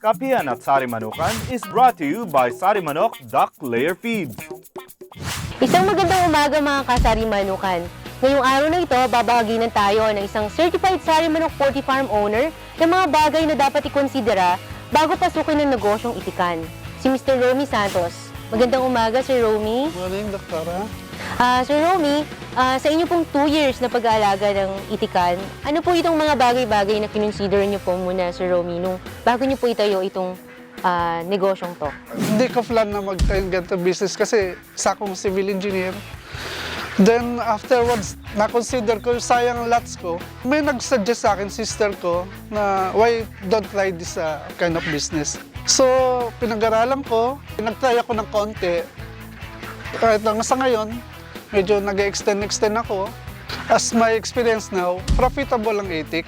Kapihan at Sari Manukan is brought to you by Sari Manok Duck Layer Feeds. Isang magandang umaga mga kasari manukan. Ngayong araw na ito, babahaginan tayo ng isang certified sari manok poultry farm owner ng mga bagay na dapat ikonsidera bago pasukin ng negosyong itikan. Si Mr. Romy Santos. Magandang umaga, Sir Romy. Morning, Doktora. Ah, Sir Romy, ah, sa inyo pong 2 years na pag-aalaga ng itikan, ano po itong mga bagay-bagay na kinonsider niyo po muna, Sir Romy, nung bago niyo po itayo itong ah, negosyong to? Hindi ko plan na magtayo ganito business kasi sa akong civil engineer. Then afterwards, na-consider ko sayang ang lots ko. May nag-suggest sa akin, sister ko, na why don't try this uh, kind of business. So, pinag-aralan ko, nag-try ako ng konti. Kahit hanggang sa ngayon, medyo nag-extend-extend ako. As my experience now, profitable ang itik.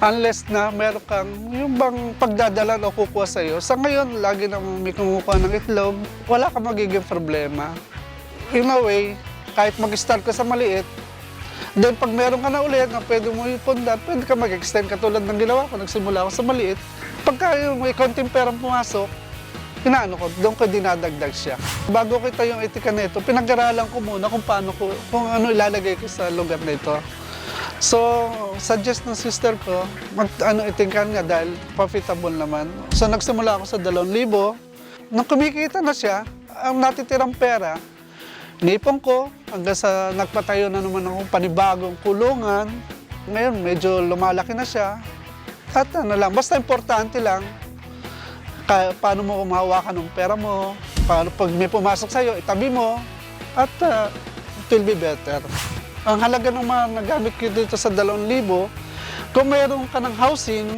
Unless na meron kang yung bang pagdadala o kukuha sa'yo. Sa ngayon, lagi nang may kumukuha ng itlog, wala kang magiging problema. In a way, kahit mag-start ka sa maliit, then pag meron ka na ulit na pwede mo ipundar, pwede ka mag-extend katulad ng ginawa ko. Nagsimula ako sa maliit. Pagka yung may konting perang pumasok, inaano ko, doon ko dinadagdag siya. Bago kita yung etika na ito, pinag-aralan ko muna kung paano ko, kung ano ilalagay ko sa lugar na ito. So, suggest ng sister ko, mag, ano, itingkan nga dahil profitable naman. So, nagsimula ako sa 2,000. Nung kumikita na siya, ang natitirang pera, nipon ko hanggang sa nagpatayo na naman akong panibagong kulungan. Ngayon, medyo lumalaki na siya. At ano lang, basta importante lang, ka, paano mo kumahawakan ng pera mo, paano pag may pumasok sa'yo, itabi mo, at uh, it will be better. Ang halaga ng mga nagamit ko dito sa 2,000, kung mayroon ka ng housing,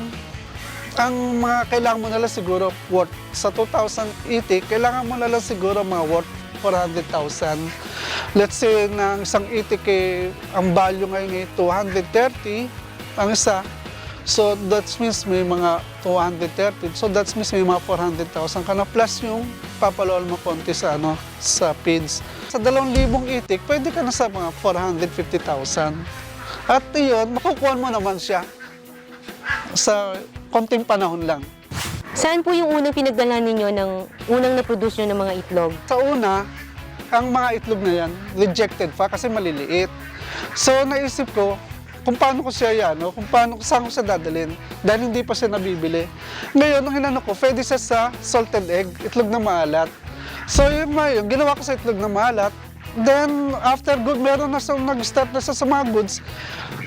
ang mga kailangan mo na lang siguro worth sa 2,080, kailangan mo na lang siguro mga worth 400,000. Let's say ang isang itik eh, ang value ngayon ay 230, ang isa. So that means may mga 230. So that means may mga 400,000 ka na plus yung papaloan mo konti sa ano sa feeds. Sa 2,000 itik, pwede ka na sa mga 450,000. At yun, makukuha mo naman siya sa konting panahon lang. Saan po yung unang pinagdala ninyo ng unang na-produce nyo ng mga itlog? Sa una, ang mga itlog na yan, rejected pa kasi maliliit. So naisip ko, kung paano ko siya yan, no? kung paano, saan ko siya dadalhin, dahil hindi pa siya nabibili. Ngayon, ang inano ko, pwede siya sa salted egg, itlog na maalat. So yun nga yun, ginawa ko sa itlog na maalat. Then, after good, meron na siya, nag-start na siya sa mga goods.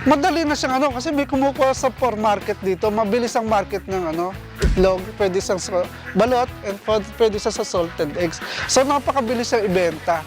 Madali na siyang ano, kasi may kumukuha sa for market dito. Mabilis ang market ng ano, itlog. Pwede siyang sa balot and pwede siya sa salted eggs. So, napakabilis siyang ibenta.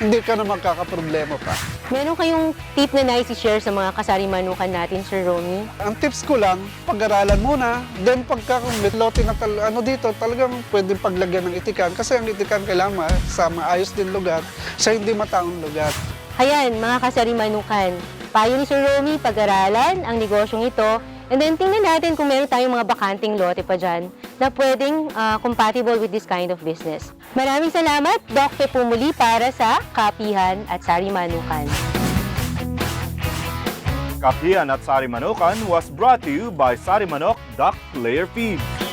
Hindi ka na magkakaproblema pa. Meron kayong tip na nais i-share sa mga kasari manukan natin, Sir Romy? Ang tips ko lang, pag-aralan muna, then pagka kung may lote na tal- ano dito, talagang pwede paglagyan ng itikan kasi ang itikan kailangan sa maayos din lugar, sa hindi mataong lugar. Ayan, mga kasari manukan. Payo ni Sir Romy, pag-aralan ang negosyong ito. And then tingnan natin kung meron tayong mga bakanting lote pa dyan na pwedeng ah, compatible with this kind of business. Maraming salamat, Doc Pepo muli para sa Kapihan at Sari Manukan. Kapihan at Sari Manukan was brought to you by Sari Manok Duck Layer Feeds.